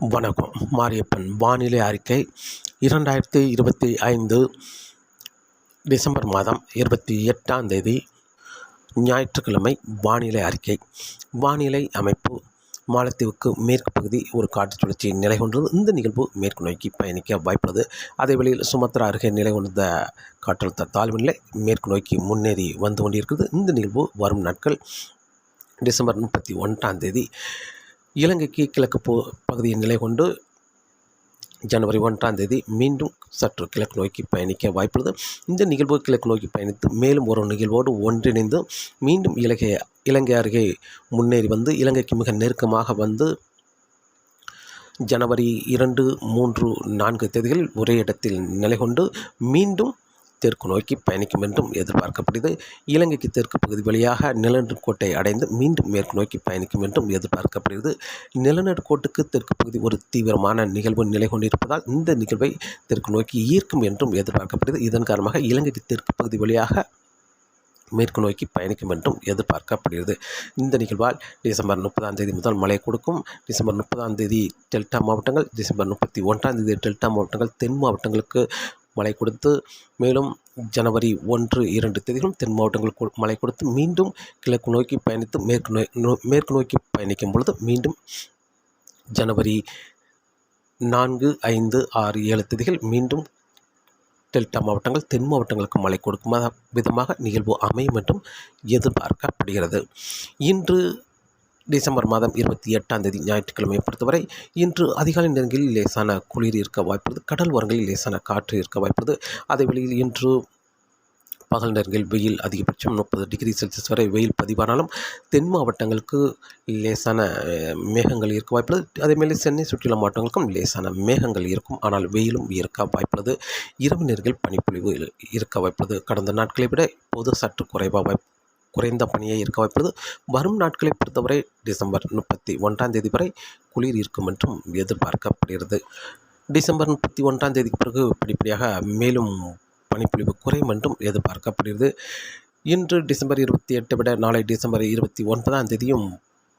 வணக்கம். மாரியப்பன் வானிலை அறிக்கை இரண்டாயிரத்தி இருபத்தி ஐந்து டிசம்பர் மாதம் இருபத்தி எட்டாம் தேதி ஞாயிற்றுக்கிழமை வானிலை அறிக்கை. வானிலை அமைப்பு மாலத்தீவுக்கு மேற்கு பகுதி ஒரு காற்று சுழற்சி நிலை கொண்டது. இந்த நிகழ்வு மேற்கு நோக்கி பயணிக்க வாய்ப்புள்ளது. அதே வேளையில் சுமத்ரா அருகே நிலை கொண்ட காற்றழுத்த தாழ்வு நிலை மேற்கு நோக்கி முன்னேறி வந்து கொண்டிருக்கிறது. இந்த நிகழ்வு வரும் நாட்கள் டிசம்பர் முப்பத்தி ஒன்றாம் தேதி இலங்கைக்கு கிழக்கு போ பகுதியில் நிலை கொண்டு ஜனவரி ஒன்றாம் தேதி மீண்டும் சற்று கிழக்கு நோக்கி பயணிக்க வாய்ப்புள்ளது. இந்த நிகழ்வு கிழக்கு நோக்கி பயணித்து மேலும் ஒரு நிகழ்வோடு ஒன்றிணைந்து மீண்டும் இலங்கை இலங்கை அருகே முன்னேறி வந்து இலங்கைக்கு மிக நெருக்கமாக வந்து ஜனவரி இரண்டு மூன்று நான்கு தேதிகளில் ஒரே இடத்தில் நிலை கொண்டு மீண்டும் தெற்கு நோக்கி பயணிக்கும் என்றும் எதிர்பார்க்கப்படுகிறது. இலங்கைக்கு தெற்கு பகுதி வழியாக நிலநடுக்கோட்டை அடைந்து மீண்டும் மேற்கு நோக்கி பயணிக்கும் என்றும் எதிர்பார்க்கப்படுகிறது. நிலநடுக்கோட்டுக்கு தெற்கு பகுதி ஒரு தீவிரமான நிகழ்வு நிலை கொண்டிருப்பதால் இந்த நிகழ்வை தெற்கு நோக்கி ஈர்க்கும் என்றும் எதிர்பார்க்கப்படுகிறது. இதன் காரணமாக இலங்கைக்கு தெற்கு பகுதி வழியாக மேற்கு நோக்கி பயணிக்கும் என்றும் எதிர்பார்க்கப்படுகிறது. இந்த நிகழ்வால் டிசம்பர் முப்பதாம் தேதி முதல் மழை கொடுக்கும். டிசம்பர் முப்பதாம் தேதி டெல்டா மாவட்டங்கள் டிசம்பர் முப்பத்தி ஒன்றாம் தேதி டெல்டா மாவட்டங்கள் தென் மாவட்டங்களுக்கு மழை கொடுத்து மேலும் ஜனவரி ஒன்று இரண்டு தேதிகளும் தென் மாவட்டங்களுக்கு மழை கொடுத்து மீண்டும் கிழக்கு நோக்கி பயணித்து மேற்கு நோய் மேற்கு நோக்கி பயணிக்கும் பொழுது மீண்டும் ஜனவரி நான்கு ஐந்து ஆறு ஏழு தேதிகள் மீண்டும் டெல்டா மாவட்டங்கள் தென் மாவட்டங்களுக்கு மழை கொடுக்கும் விதமாக நிகழ்வு அமையும் என்றும் எதிர்பார்க்கப்படுகிறது. இன்று டிசம்பர் மாதம் இருபத்தி எட்டாம் தேதி ஞாயிற்றுக்கிழமையை பொறுத்தவரை இன்று அதிகாலை நேரங்களில் லேசான குளிர் இருக்க வாய்ப்புள்ளது. கடல் ஓரங்களில் லேசான காற்று இருக்க வாய்ப்புள்ளது. அதே வேளையில் இன்று பகல் நேரங்களில் வெயில் அதிகபட்சம் முப்பது டிகிரி செல்சியஸ் வரை வெயில் பதிவானாலும் தென் மாவட்டங்களுக்கு லேசான மேகங்கள் இருக்க வாய்ப்புள்ளது. அதேமாரி சென்னை சுற்றியுள்ள மாவட்டங்களுக்கும் லேசான மேகங்கள் இருக்கும். ஆனால் வெயிலும் இருக்க வாய்ப்புள்ளது. இரவு நேரங்கள் பனிப்பொழிவு இருக்க வாய்ப்புள்ளது. கடந்த நாட்களை விட இப்போது சற்று குறைவாக வாய்ப்பு குறைந்த பணியை இருக்க வைப்பது வரும் நாட்களை பொறுத்தவரை டிசம்பர் முப்பத்தி ஒன்றாம் தேதி வரை குளிர் இருக்கும் என்றும் எதிர்பார்க்கப்படுகிறது. டிசம்பர் முப்பத்தி ஒன்றாம் தேதிக்கு பிறகு படிப்படியாக மேலும் பனிப்பொழிவு குறையும் என்றும் எதிர்பார்க்கப்படுகிறது. இன்று டிசம்பர் இருபத்தி எட்டை விட நாளை டிசம்பர் இருபத்தி ஒன்பதாம் தேதியும்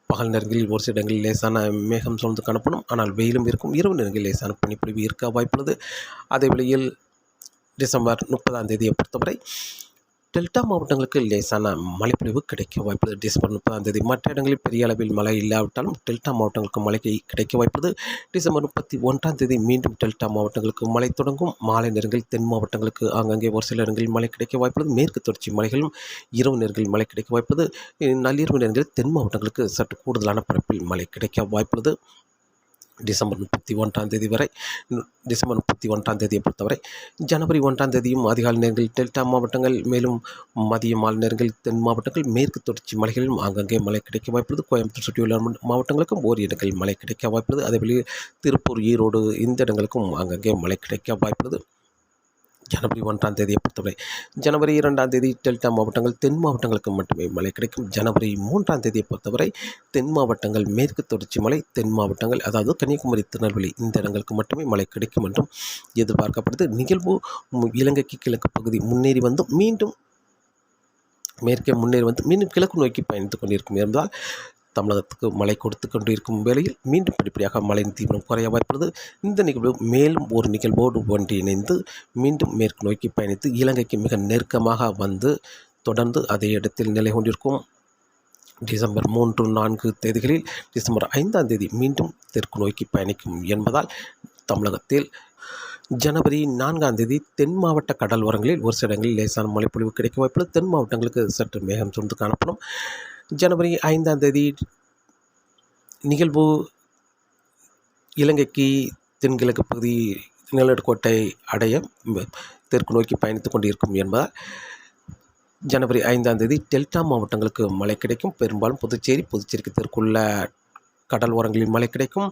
பகல் நேரங்களில் ஒரு சில இடங்களில் லேசான மேகம் சூழ்ந்து காணப்படும். ஆனால் வெயிலும் இருக்கும். இரவு நேரங்களில் லேசான பனிப்பொழிவு இருக்க வாய்ப்புள்ளது. அதே வேளையில் டிசம்பர் முப்பதாம் தேதியை பொறுத்தவரை டெல்டா மாவட்டங்களுக்கு லேசான மழைப்பொழிவு கிடைக்க வாய்ப்புள்ளது. டிசம்பர் முப்பதாம் தேதி மற்ற இடங்களில் பெரிய அளவில் மழை இல்லாவிட்டாலும் டெல்டா மாவட்டங்களுக்கு மழை கிடைக்க வாய்ப்புள்ளது. டிசம்பர் முப்பத்தி ஒன்றாம் தேதி மீண்டும் டெல்டா மாவட்டங்களுக்கு மழை தொடங்கும். மாலை நேரங்களில் தென் மாவட்டங்களுக்கு அங்கங்கே ஒரு சில இடங்களில் மழை கிடைக்க வாய்ப்புள்ளது. மேற்கு தொடர்ச்சி மலைகளும் இரவு நேரங்களில் மழை கிடைக்க வாய்ப்புள்ளது. நள்ளிரவு நேரங்களில் தென் மாவட்டங்களுக்கு சற்று கூடுதலான பரப்பில் மழை கிடைக்க வாய்ப்புள்ளது. டிசம்பர் முப்பத்தி ஒன்றாம் தேதி வரை டிசம்பர் முப்பத்தி ஒன்றாம் தேதியை பொறுத்தவரை ஜனவரி ஒன்றாம் தேதியும் அதிகாலை நேரங்களில் டெல்டா மாவட்டங்கள் மேலும் மதிய மாலை நேரங்களில் தென் மாவட்டங்கள் மேற்கு தொடர்ச்சி மலைகளிலும் அங்கங்கே மழை கிடைக்க வாய்ப்புள்ளது. கோயம்புத்தூர் சுற்றியுள்ள மாவட்டங்களுக்கும் ஓர் இடங்களில் மழை கிடைக்க வாய்ப்புள்ளது. அதேபோல் திருப்பூர் ஈரோடு இந்த இடங்களுக்கும் அங்கங்கே மழை கிடைக்க வாய்ப்புள்ளது. ஜனவரி ஒன்றாம் தேதியை பொறுத்தவரை ஜனவரி இரண்டாம் தேதி டெல்டா மாவட்டங்கள் தென் மாவட்டங்களுக்கு மட்டுமே மழை கிடைக்கும். ஜனவரி மூன்றாம் தேதியை பொறுத்தவரை தென் மாவட்டங்கள் மேற்கு தொடர்ச்சி மலை தென் மாவட்டங்கள் அதாவது கன்னியாகுமரி திருநெல்வேலி இந்த இடங்களுக்கு மட்டுமே மழை கிடைக்கும் என்றும் எதிர்பார்க்கப்படுது. நிகழ்வு இலங்கைக்கு கிழக்கு பகுதி முன்னேறி வந்து மீண்டும் மேற்கே முன்னேறி வந்து மீண்டும் கிழக்கு நோக்கி பயணித்துக் கொண்டிருக்கும் என்பதால் தமிழகத்துக்கு மழை கொடுத்து கொண்டிருக்கும் வேளையில் மீண்டும் படிப்படியாக மழையின் தீவிரம் குறைய வாய்ப்புள்ளது. இந்த நிகழ்வு மேலும் ஒரு நிகழ்வோடு ஒன்றிணைந்து மீண்டும் மேற்கு நோக்கி பயணித்து இலங்கைக்கு மிக நெருக்கமாக வந்து தொடர்ந்து அதே இடத்தில் நிலை கொண்டிருக்கும். டிசம்பர் மூன்று நான்கு தேதிகளில் டிசம்பர் ஐந்தாம் தேதி மீண்டும் தெற்கு நோக்கி பயணிக்கும் என்பதால் தமிழகத்தில் ஜனவரி நான்காம் தேதி தென் மாவட்ட கடல் ஓரங்களில் ஒரு சில இடங்களில் லேசான மழைப்பொழிவு கிடைக்க வாய்ப்புள்ளது. தென் மாவட்டங்களுக்கு சற்று மேகம் சூழ்ந்து காணப்படும். ஜனவரி ஐந்தாம் தேதி நிகழ்வு இலங்கைக்கு தென்கிழக்கு பகுதி நிலநடுக்கோட்டை அடைய தெற்கு நோக்கி பயணித்து கொண்டிருக்கும் என்பதால் ஜனவரி ஐந்தாம் தேதி டெல்டா மாவட்டங்களுக்கு மழை கிடைக்கும். பெரும்பாலும் புதுச்சேரி புதுச்சேரிக்கு தெற்குள்ள கடல் ஓரங்களில் மழை கிடைக்கும்.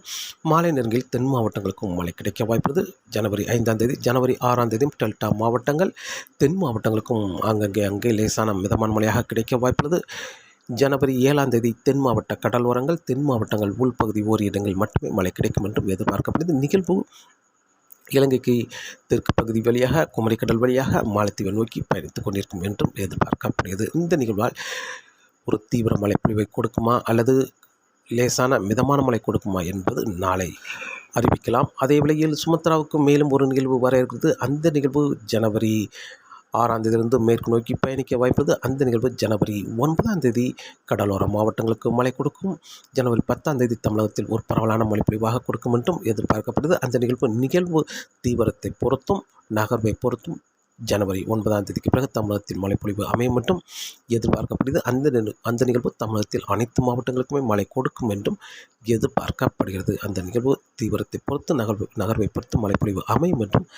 மாலை நேரங்களில் தென் மாவட்டங்களுக்கும் மழை கிடைக்க வாய்ப்புள்ளது. ஜனவரி ஐந்தாம் தேதி ஜனவரி ஆறாம் தேதியும் டெல்டா மாவட்டங்கள் தென் மாவட்டங்களுக்கும் அங்கங்கே அங்கே லேசான மிதமான மழையாக கிடைக்க வாய்ப்புள்ளது. ஜனவரி ஏழாம் தேதி தென் மாவட்ட கடலோரங்கள் தென் மாவட்டங்கள் உள்பகுதி ஓரிடங்கள் இடங்கள் மட்டுமே மழை கிடைக்கும் என்றும் எதிர்பார்க்கப்படுது நிகழ்வு இலங்கைக்கு தெற்கு பகுதி வழியாக குமரிக்கடல் வழியாக மாலத்தீவை நோக்கி பயணித்துக் கொண்டிருக்கும் என்றும் எதிர்பார்க்கப்படுகிறது. இந்த நிகழ்வால் ஒரு தீவிர மழைப்பொழிவை கொடுக்குமா அல்லது லேசான மிதமான மழை கொடுக்குமா என்பது நாளை அறிவிக்கலாம். அதே வேளையில் சுமத்ராவுக்கு மேலும் ஒரு நிகழ்வு வர இருக்கிறது. அந்த நிகழ்வு ஜனவரி ஆறாம் தேதியிலிருந்து மேற்கு நோக்கி பயணிக்க வாய்ப்பது அந்த நிகழ்வு ஜனவரி ஒன்பதாம் தேதி. கடலோர மாவட்டங்களுக்கு மழை கொடுக்கும். ஜனவரி பத்தாம் தேதி தமிழகத்தில் ஒரு பரவலான மழை பொழிவாக கொடுக்கும் என்றும் எதிர்பார்க்கப்படுது. அந்த நிகழ்வு நிகழ்வு தீவிரத்தை பொறுத்தும் நகர்வை பொறுத்தும் ஜனவரி ஒன்பதாம் தேதிக்கு பிறகு தமிழகத்தில் மழைப்பொழிவு அமையும் மட்டும் எதிர்பார்க்கப்படுகிறது. அந்த அந்த நிகழ்வு தமிழகத்தில் அனைத்து மாவட்டங்களுக்குமே மழை கொடுக்கும் என்றும் எதிர்பார்க்கப்படுகிறது. அந்த நிகழ்வு தீவிரத்தை பொறுத்து நகர்வு நகர்வை பொறுத்து மழைப்பொழிவு அமையும் என்றும்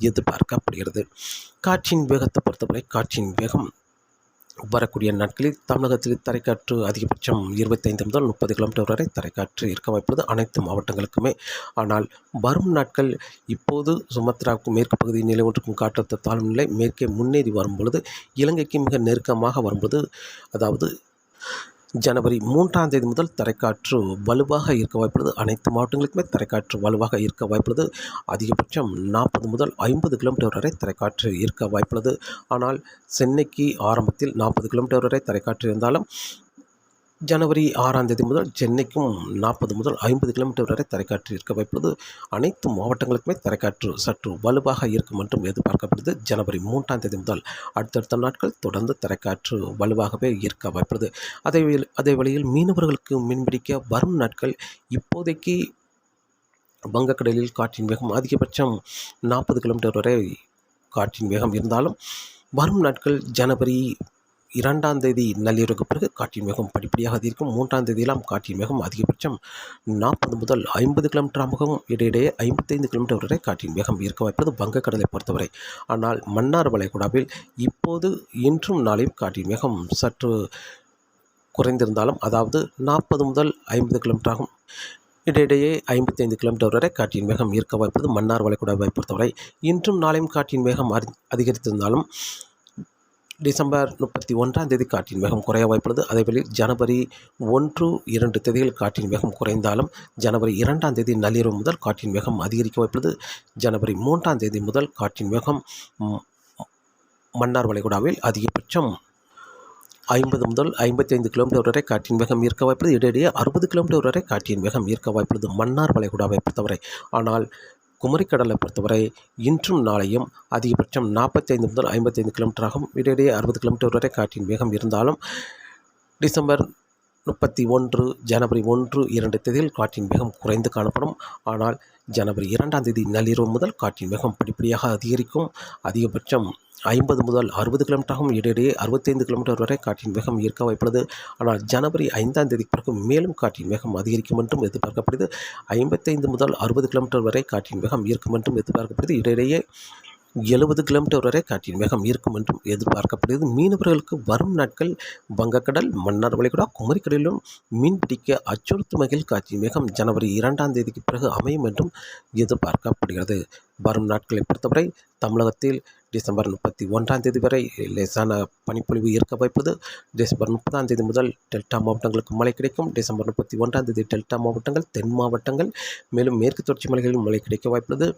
எதிர்பார்க்கப்படுகிறது. காற்றின் வேகத்தை பொறுத்தவரை காற்றின் வேகம் வரக்கூடிய நாட்களில் தமிழகத்தில் தரைக்காற்று அதிகபட்சம் இருபத்தைந்து முதல் முப்பது கிலோமீட்டர் வரை தரைக்காற்று இருக்க வாய்ப்புள்ளது. அனைத்து மாவட்டங்களுக்குமே. ஆனால் வரும் நாட்கள் இப்போது சுமத்ராவுக்கும் மேற்கு பகுதியில் நிலவொன்றுக்கும் காற்றழுத்த தாழ்வு நிலை மேற்கே முன்னேறி வரும்பொழுது இலங்கைக்கு மிக நெருக்கமாக வரும்போது அதாவது ஜனவரி மூன்றாம் தேதி முதல் தரைக்காற்று வலுவாக இருக்க வாய்ப்புள்ளது. அனைத்து மாவட்டங்களுக்குமே தரைக்காற்று வலுவாக இருக்க வாய்ப்புள்ளது. அதிகபட்சம் நாற்பது முதல் ஐம்பது கிலோமீட்டர் வரை தரைக்காற்று இருக்க வாய்ப்புள்ளது. ஆனால் சென்னைக்கு ஆரம்பத்தில் நாற்பது கிலோமீட்டர் வரை தரைக்காற்று இருந்தாலும் ஜனவரி ஆறாம் தேதி முதல் சென்னைக்கும் நாற்பது முதல் ஐம்பது கிலோமீட்டர் வரை தரைக்காற்று இருக்க வைப்பது அனைத்து மாவட்டங்களுக்குமே தரைக்காற்று சற்று வலுவாக இருக்கும் என்றும் எதிர்பார்க்கப்படுது. ஜனவரி மூன்றாம் தேதி முதல் அடுத்தடுத்த நாட்கள் தொடர்ந்து தரைக்காற்று வலுவாகவே இருக்க வைப்பது. அதே அதே வழியில் மீனவர்களுக்கு மீன்பிடிக்க வரும் நாட்கள் இப்போதைக்கு வங்கக்கடலில் காற்றின் வேகம் அதிகபட்சம் நாற்பது கிலோமீட்டர் வரை காற்றின் வேகம் இருந்தாலும் வரும் நாட்கள் ஜனவரி இரண்டாம் தேதி நள்ளிரவுக்கு பிறகு காற்றின் வேகம் படிப்படியாக அதிகரிக்கும். மூன்றாம் தேதியெல்லாம் காற்றின் வேகம் அதிகபட்சம் நாற்பது முதல் ஐம்பது கிலோமீட்டர் ஆகும் இடையிடையே ஐம்பத்தைந்து கிலோமீட்டர் வரை காற்றின் வேகம் இருக்க வாய்ப்பது வங்கக்கடலை பொறுத்தவரை. ஆனால் மன்னார் வளைகுடாவில் இப்போது இன்றும் நாளையும் காற்றின் வேகம் சற்று குறைந்திருந்தாலும் அதாவது நாற்பது முதல் ஐம்பது கிலோமீட்டர் ஆகும். இடையிடையே ஐம்பத்தைந்து கிலோமீட்டர் வரை காற்றின் வேகம் இருக்க வாய்ப்பது மன்னார் வளைகுடாவை பொறுத்தவரை. இன்றும் நாளையும் காற்றின் வேகம் அதிகரித்திருந்தாலும் டிசம்பர் முப்பத்தி ஒன்றாம் தேதி காற்றின் வேகம் குறைய வாய்ப்புள்ளது. அதேவேளை ஜனவரி ஒன்று இரண்டு தேதிகள் காற்றின் வேகம் குறைந்தாலும் ஜனவரி இரண்டாம் தேதி நள்ளிரவு முதல் காற்றின் வேகம் அதிகரிக்க வாய்ப்புள்ளது. ஜனவரி மூன்றாம் தேதி முதல் காற்றின் வேகம் மன்னார் வளைகுடாவில் அதிகபட்சம் ஐம்பது முதல் ஐம்பத்தைந்து கிலோமீட்டர் வரை காற்றின் வேகம் ஈர்க்க வாய்ப்புள்ளது. இடையிடையே அறுபது கிலோமீட்டர் வரை காற்றின் வேகம் ஈர்க்க வாய்ப்புள்ளது மன்னார் வளைகுடாவை பொறுத்தவரை. ஆனால் குமரிக்கடலை பொறுத்தவரை இன்றும் நாளையும் அதிகபட்சம் நாற்பத்தைந்து முதல் ஐம்பத்தைந்து கிலோமீட்டர் ஆகும் இடையிடையே அறுபது கிலோமீட்டர் வரை காற்றின் வேகம் இருந்தாலும் டிசம்பர் முப்பத்தி ஒன்று ஜனவரி ஒன்று இரண்டு தேதியில் காற்றின் வேகம் குறைந்து காணப்படும். ஆனால் ஜனவரி இரண்டாம் தேதி நள்ளிரவு முதல் காற்றின் வேகம் படிப்படியாக அதிகரிக்கும். அதிகபட்சம் ஐம்பது முதல் அறுபது கிலோமீட்டராகவும் இடையிடையே அறுபத்தைந்து கிலோமீட்டர் வரை காற்றின் வேகம் ஈர்க்க வாய்ப்புள்ளது ஆனால் ஜனவரி ஐந்தாம் தேதிக்கு பிறகு மேலும் காற்றின் வேகம் அதிகரிக்கும் என்றும் எதிர்பார்க்கப்படுது ஐம்பத்தைந்து முதல் அறுபது கிலோமீட்டர் வரை காற்றின் வேகம் ஈர்க்கும் என்றும் எதிர்பார்க்கப்படுது இடையிடையே எழுபது கிலோமீட்டர் வரை காற்றின் வேகம் இருக்கும் என்றும் எதிர்பார்க்கப்படுகிறது. மீனவர்களுக்கு வரும் நாட்கள் வங்கக்கடல் மன்னார் வளைகுடா குமரிக்கடலிலும் மீன்பிடிக்க அச்சுறுத்தும் வகையில் காற்றின் வேகம் ஜனவரி இரண்டாம் தேதிக்கு பிறகு அமையும் என்றும் எதிர்பார்க்கப்படுகிறது. வரும் நாட்களை பொறுத்தவரை தமிழகத்தில் டிசம்பர் முப்பத்தி ஒன்றாம் தேதி வரை லேசான பனிப்பொழிவு இருக்க வாய்ப்புள்ளது. டிசம்பர் முப்பதாம் தேதி முதல் டெல்டா மாவட்டங்களுக்கு மழை கிடைக்கும். டிசம்பர் முப்பத்தி ஒன்றாம் தேதி டெல்டா மாவட்டங்கள் தென் மாவட்டங்கள் மேலும் மேற்கு தொடர்ச்சி மலைகளில் மழை கிடைக்க வாய்ப்புள்ளது.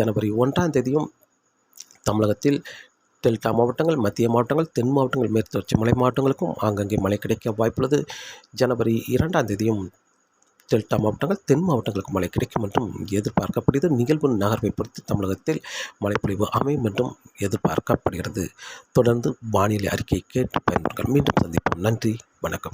ஜனவரி ஒன்றாம் தேதியும் தமிழகத்தில் டெல்டா மாவட்டங்கள் மத்திய மாவட்டங்கள் தென் மாவட்டங்கள் மேற்கு தொடர்ச்சி மலை மாவட்டங்களுக்கும் ஆங்கங்கே மழை கிடைக்க வாய்ப்புள்ளது. ஜனவரி இரண்டாம் தேதியும் டெல்டா மாவட்டங்கள் தென் மாவட்டங்களுக்கு மழை கிடைக்கும் என்றும் எதிர்பார்க்கப்படுகிறது. நிகழ்வு நகர்வை பொறுத்து தமிழகத்தில் மழைப்பொழிவு அமையும் என்றும் எதிர்பார்க்கப்படுகிறது. தொடர்ந்து வானிலை அறிக்கையை கேட்டு பயன்படுங்கள் மீண்டும் சந்திப்போம். நன்றி. வணக்கம்.